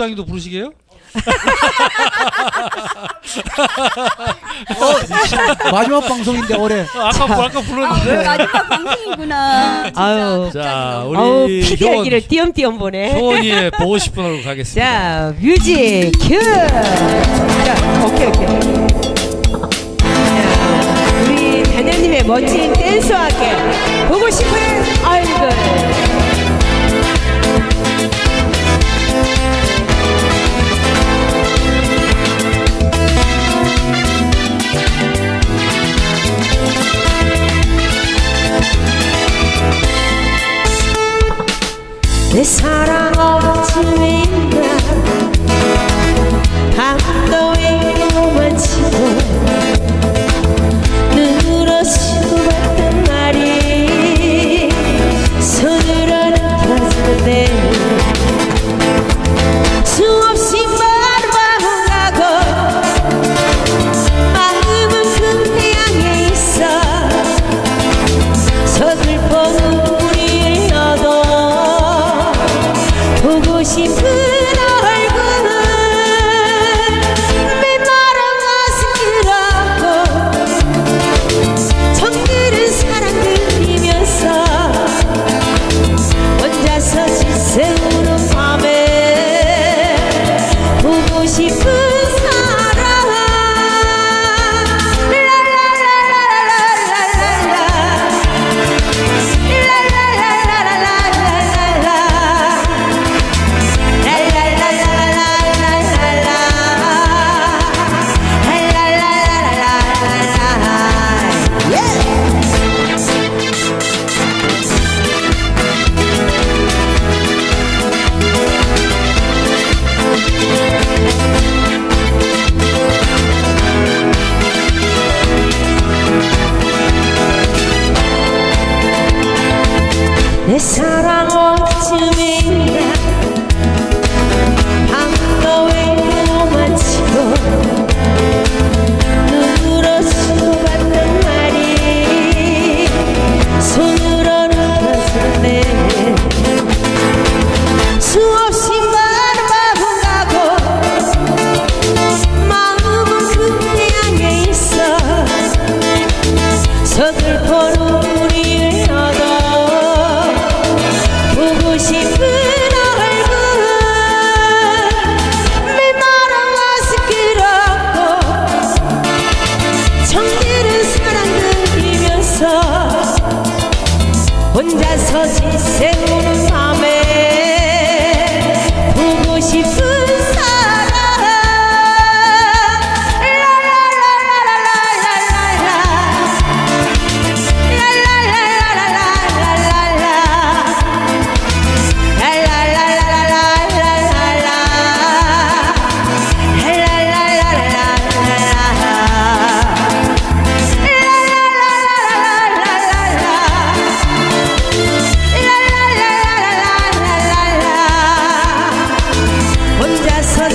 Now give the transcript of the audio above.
부장님도 부르시게요? 어, 마지막 방송인데 올해. 어, 아까 뭐 아까 불렀는데. 아, 마지막 방송이구나. 진짜 아유, 자 우리 피디하기를 띄엄띄엄 보네. 효원이의 보고 싶은 얼굴 가겠습니다. 자 뮤직 큐. 자. 사랑 없지 this time